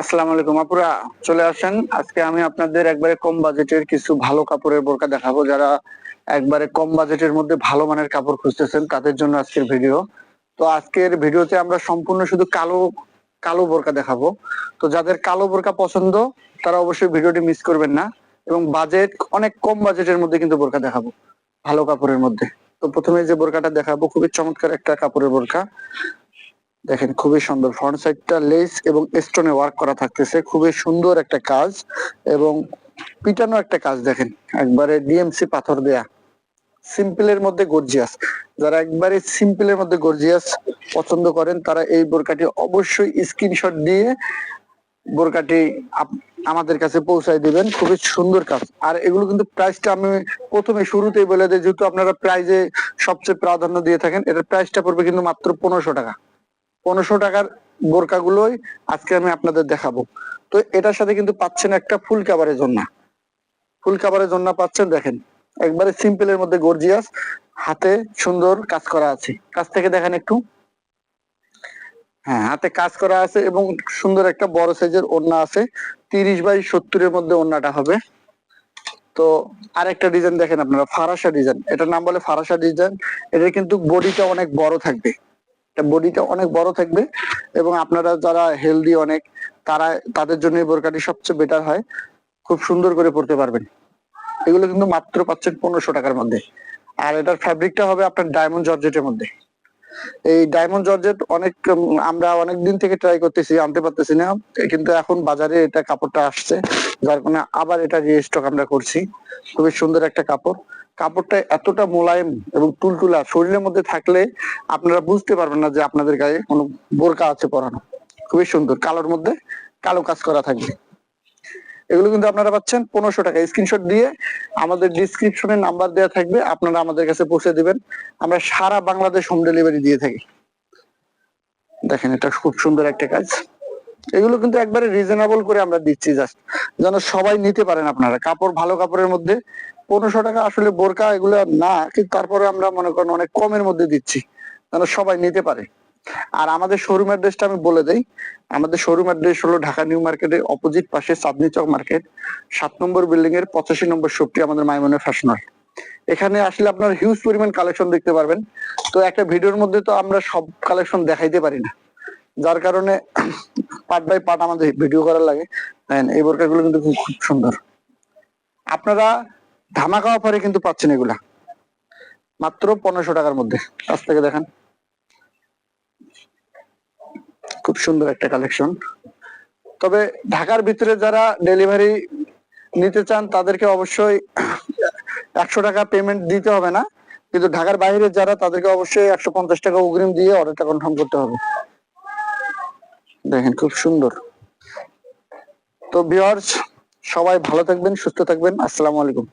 আসসালামু আলাইকুম, আপুরা। চলে আসেন। আজকে আমি আপনাদের একবারে কম বাজেটের কিছু ভালো কাপড়ের বোরকা দেখাবো। যারা একবারে কম বাজেটের মধ্যে ভালো মানের কাপড় খুঁজতেছেন, তাদের জন্য আজকের ভিডিও। তো আজকের ভিডিওতে আমরা সম্পূর্ণ শুধু কালো কালো বোরকা দেখাবো। তো যাদের কালো বোরকা পছন্দ, তারা অবশ্যই ভিডিওটি মিস করবেন না এবং বাজেট, অনেক কম বাজেটের মধ্যে কিন্তু বোরকা দেখাবো, ভালো কাপড়ের মধ্যে। তো প্রথমে যে বোরকাটা দেখাবো, খুবই চমৎকার একটা কাপড়ের বোরকা। দেখেন, খুবই সুন্দর। ফ্রন্ট সাইডটা লেস এবং স্টোনে ওয়ার্ক করা থাকতেছে। খুবই সুন্দর একটা কাজ এবং পিটানো একটা কাজ দেখেন। একবারে ডিএমসি পাথর দেয়া। সিম্পলের মধ্যে গর্জিয়াস যারা একবারে সিম্পলের মধ্যে গর্জিয়াস পছন্দ করেন, তারা এই বোরকাটি অবশ্যই স্ক্রিনশট দিয়ে বোরকাটি আমাদের কাছে পৌঁছায় দিবেন। খুবই সুন্দর কাজ। আর এগুলো কিন্তু প্রাইসটা আমি প্রথমে শুরুতেই বলে দিই, যেহেতু আপনারা প্রাইজে সবচেয়ে প্রাধান্য দিয়ে থাকেন, এটার প্রাইসটা পড়বে কিন্তু মাত্র পনেরোশো টাকা। পনেরোশো টাকার বোরকাগুলোই আজকে আমি আপনাদের দেখাবো। তো এটার সাথে কিন্তু পাচ্ছেন একটা ফুল কাভারের জন্য। ফুল কাভারের জন্য পাচ্ছেন, দেখেন, একবারে সিম্পলের মধ্যে গর্জিয়াস হাতে সুন্দর কাজ করা আছে। কাছ থেকে দেখেন একটু। হ্যাঁ হাতে কাজ করা আছে এবং সুন্দর একটা বড় সাইজের ওড়না আছে। তিরিশ বাই সত্তরের মধ্যে ওড়নাটা হবে। তো আরেকটা ডিজাইন দেখেন আপনারা, ফারাসা ডিজাইন এটার নাম বলে ফারাসা ডিজাইন এটা কিন্তু বডিটা অনেক বড় থাকবে। বডিটা অনেক বড় থাকবে এবং আপনারা যারা হেলদি অনেক, তারা, তাদের জন্য এই বোরকাটি সবচেয়ে বেটার হয়। খুব সুন্দর করে পড়তে পারবেন। এগুলো কিন্তু মাত্র পাচ্ছেন পনেরোশো টাকার মধ্যে। আর এটার ফ্যাব্রিকটা হবে আপনার ডায়মন্ড জর্জেটের মধ্যে। এই ডায়মন্ড জর্জেট অনেক আমরা অনেক দিন থেকে ট্রাই করতেছি, আনতে পারতেছি না। কিন্তু এখন বাজারে এটা কাপড়টা আসছে, যার কারণে আবার এটা রিস্টক আমরা করছি। খুবই সুন্দর একটা কাপড়। কাপড়টা এতটা মোলায়েম এবং তুলতুলা শরীরের মধ্যে থাকলে আপনারা বুঝতে পারবেন না যে আপনাদের গায়ে কোনো বোরকা আছে পরানো। খুবই সুন্দর, কালোর মধ্যে কালো কাজ করা থাকবে। এগুলো কিন্তু আপনারা পাচ্ছেন পনেরোশো টাকা। স্ক্রিনশট দিয়ে আমাদের ডিসক্রিপশনে নাম্বার দেওয়া থাকবে, আপনারা আমাদের কাছে পৌঁছে দিবেন। আমরা সারা বাংলাদেশ হোম ডেলিভারি দিয়ে থাকি। দেখেন এটা খুব সুন্দর একটা কাজ। এগুলো কিন্তু একবারে রিজনেবল করে আমরা দিচ্ছি জাস্ট যেন সবাই নিতে পারেন আপনারা। কাপড়, ভালো কাপড়ের মধ্যে পনেরোশো টাকা আসলে বোরকা এগুলো না, কিন্তু তারপরে আমরা মনে করেন অনেক কমের মধ্যে দিচ্ছি, যেন সবাই নিতে পারে। আর আমাদের শোরুম অ্যাড্রেসটা আমি বলে দেই, আমাদের শোরুম অ্যাড্রেস হলো ঢাকা নিউ মার্কেটের অপোজিট পাশে চাঁদনি চক মার্কেট, সাত নম্বর বিল্ডিং এর পঁচাশি নম্বর শপটি আমাদের মাইমনের ফ্যাশন হল এখানে আসলে আপনার হিউজ পরিমাণ কালেকশন দেখতে পারবেন। তো একটা ভিডিওর মধ্যে তো আমরা সব কালেকশন দেখাইতে পারি না। যার কারণে পার্ট বাই পার্ট আমাদের ভিডিও করার লাগে। এই বোরকাগুলো কিন্তু খুব সুন্দর। আপনারা ধামাকা অফারে কিন্তু পাচ্ছেন এগুলা। মাত্র পনেরোশো টাকার মধ্যে। কাছ থেকে দেখেন। খুব সুন্দর একটা কালেকশন তবে ঢাকার ভিতরে যারা ডেলিভারি নিতে চান, তাদেরকে অবশ্যই একশো টাকা পেমেন্ট দিতে হবে না। কিন্তু ঢাকার বাইরে যারা, তাদেরকে অবশ্যই একশো পঞ্চাশ টাকা অগ্রিম দিয়ে অর্ডারটা কনফার্ম করতে হবে। দেখেন খুব সুন্দর। তো ভিউয়ার্স সবাই ভালো থাকবেন সুস্থ থাকবেন। আসসালামু আলাইকুম।